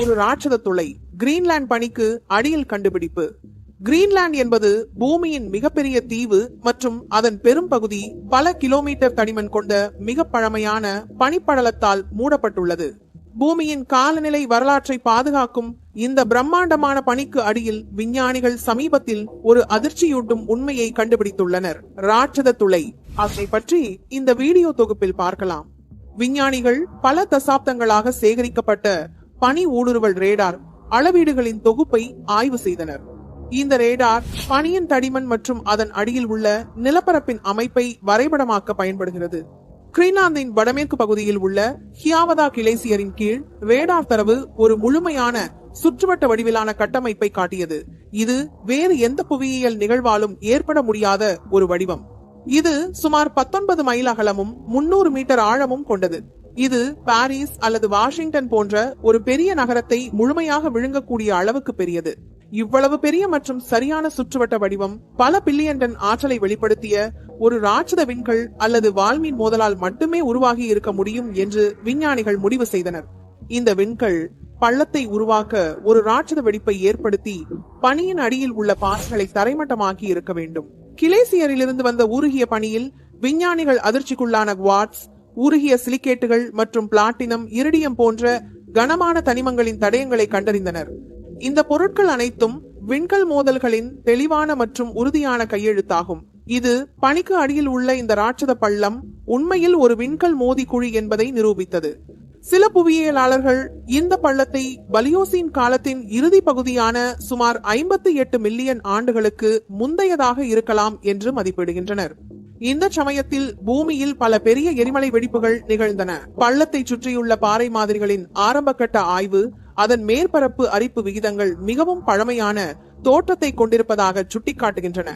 ஒரு ராட்சத துளை கிரீன்லாந்து பணிக்கு அடியில் கண்டுபிடிப்பு. கிரீன்லாந்து என்பது பூமியின் மிகப்பெரிய தீவு மற்றும் அதன் பெரும் பகுதி பல கிலோமீட்டர் தடிமன் கொண்ட மிக பழமையான பனிப்படலத்தால் மூடப்பட்டுள்ளது. பூமியின் காலநிலை வரலாற்றை பாதுகாக்கும் இந்த பிரம்மாண்டமான பணிக்கு அடியில் விஞ்ஞானிகள் சமீபத்தில் ஒரு அதிர்ச்சியூட்டும் உண்மையை கண்டுபிடித்துள்ளனர். ராட்சத துளை. அதை பற்றி இந்த வீடியோ தொகுப்பில் பார்க்கலாம். விஞ்ஞானிகள் பல தசாப்தங்களாக சேகரிக்கப்பட்ட பனி ஊடுருவல் ரேடார் அளவீடுகளின் தொகுப்பை ஆய்வு செய்தனர். இந்த ரேடார் பனியின் தடிமன் மற்றும் அதன் அடியில் உள்ள நிலப்பரப்பின் அமைப்பை வரைபடமாக்க பயன்படுகிறது. கிரீன்லாந்தின் வடமேற்கு பகுதியில் உள்ள ஹியாவதா கிளேசியரின் கீழ் ரேடார் தரவு ஒரு முழுமையான சுற்றுவட்ட வடிவிலான கட்டமைப்பை காட்டியது. இது வேறு எந்த புவியியல் நிகழ்வாலும் ஏற்பட முடியாத ஒரு வடிவம். இது சுமார் 19 மைல் அகலமும் 300 மீட்டர் ஆழமும் கொண்டது. இது பாரிஸ் அல்லது வாஷிங்டன் போன்ற ஒரு பெரிய நகரத்தை முழுமையாக விழுங்கக்கூடிய அளவுக்கு பெரியது. இவ்வளவு பெரிய மற்றும் சரியான சுற்றுவட்ட வடிவம் பல பில்லியன் டன் ஆற்றலை வெளிப்படுத்திய ஒரு ராட்சத விண்கள் அல்லது வால்மீன் மோதலால் மட்டுமே உருவாகி இருக்க முடியும் என்று விஞ்ஞானிகள் முடிவு செய்தனர். இந்த விண்கள் பள்ளத்தை உருவாக்க ஒரு ராட்சத வெடிப்பை ஏற்படுத்தி பனியின் அடியில் உள்ள பாறைகளை தரைமட்டமாக்கி இருக்க வேண்டும். கிளேசியரிலிருந்து வந்த உருகிய பணியில் விஞ்ஞானிகள் அதிர்ச்சிக்குள்ளான குவாட்ஸ் உருகிய சிலிக்கேட்டுகள் மற்றும் பிளாட்டினம் இரிடியம் போன்ற கனமான தனிமங்களின் தடயங்களை கண்டறிந்தனர். இந்த பொருட்கள் அனைத்தும் விண்கல் மோதல்களின் தெளிவான மற்றும் உறுதியான கையெழுத்தாகும். இது பனிக்கு அடியில் உள்ள இந்த ராட்சத பள்ளம் உண்மையில் ஒரு விண்கல் மோதி குழி என்பதை நிரூபித்தது. சில புவியியலாளர்கள் இந்த பள்ளத்தை பலியோசின் காலத்தின் இறுதி பகுதியான சுமார் ஐம்பத்தி எட்டு மில்லியன் ஆண்டுகளுக்கு முந்தையதாக இருக்கலாம் என்று மதிப்பிடுகின்றனர். இந்த சமயத்தில் பூமியில் பல பெரிய எரிமலை வெடிப்புகள் நிகழ்ந்தன. பள்ளத்தை சுற்றியுள்ள பாறை மாதிரிகளின் ஆரம்பகட்ட ஆய்வு அதன் மேற்பரப்பு அரிப்பு விகிதங்கள் மிகவும் பழமையான தோற்றத்தை கொண்டிருப்பதாக சுட்டிக்காட்டுகின்றன.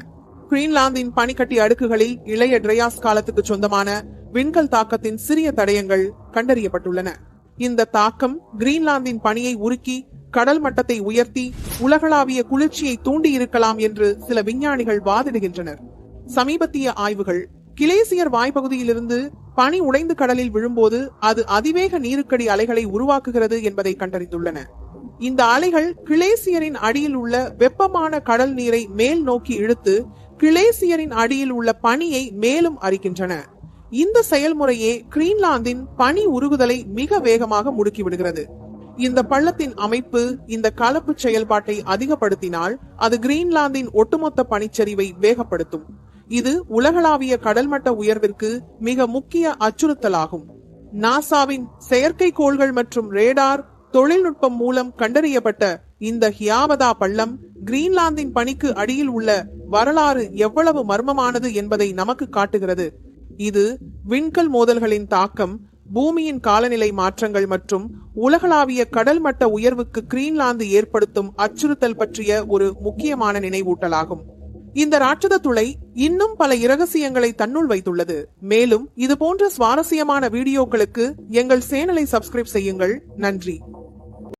கிரீன்லாந்தின் பனிக்கட்டி அடுக்குகளில் இளைய டிரையாஸ் காலத்துக்கு சொந்தமான விண்கல் தாக்கத்தின் சிறிய தடயங்கள் கண்டறியப்பட்டுள்ளன. இந்த தாக்கம் கிரீன்லாந்தின் பனியை உருக்கி கடல் மட்டத்தை உயர்த்தி உலகளாவிய குளிர்ச்சியை தூண்டி இருக்கலாம் என்று சில விஞ்ஞானிகள் வாதிடுகின்றனர். சமீபத்திய ஆய்வுகள் கிளேசியர் வாய்ப்பகுதியிலிருந்து பனி உடைந்து கடலில் விழும்போது அது அதிவேக நீருக்கடி அலைகளை உருவாக்குகிறது என்பதை கண்டறிந்துள்ளன. இந்த அலைகள் கிளேசியரின் அடியில் உள்ள வெப்பமான கடல் நீரை மேல் நோக்கி இழுத்து கிளேசியரின் அடியில் உள்ள பனியை மேலும் அரிக்கின்றன. இந்த செயல்முறையே கிரீன்லாந்தின் பனி உருகுதலை மிக வேகமாக முடுக்கிவிடுகிறது இந்த பள்ளத்தின் அமைப்பு இந்த கலப்பு செயல்பாட்டை அதிகப்படுத்தினால் அது கிரீன்லாந்தின் ஒட்டுமொத்த பனிச்சரிவை வேகப்படுத்தும். இது உலகளாவிய கடல்மட்ட உயர்விற்கு மிக முக்கிய அச்சுறுத்தலாகும். நாசாவின் செயற்கைக்கோள்கள் மற்றும் ரேடார் தொழில்நுட்பம் மூலம் கண்டறியப்பட்ட இந்த ஹியாவதா பள்ளம் கிரீன்லாந்தின் பனிக்கு அடியில் உள்ள வரலாறு எவ்வளவு மர்மமானது என்பதை நமக்கு காட்டுகிறது. இது விண்கல் மோதல்களின் தாக்கம் பூமியின் காலநிலை மாற்றங்கள் மற்றும் உலகளாவிய கடல் மட்ட உயர்வுக்கு கிரீன்லாந்து ஏற்படுத்தும் அச்சுறுத்தல் பற்றிய ஒரு முக்கியமான நினைவூட்டலாகும். இந்த ராட்சத துளை இன்னும் பல இரகசியங்களை தன்னுள் வைத்துள்ளது. மேலும் இது போன்ற சுவாரஸ்யமான வீடியோக்களுக்கு எங்கள் சேனலை சப்ஸ்கிரைப் செய்யுங்கள். நன்றி.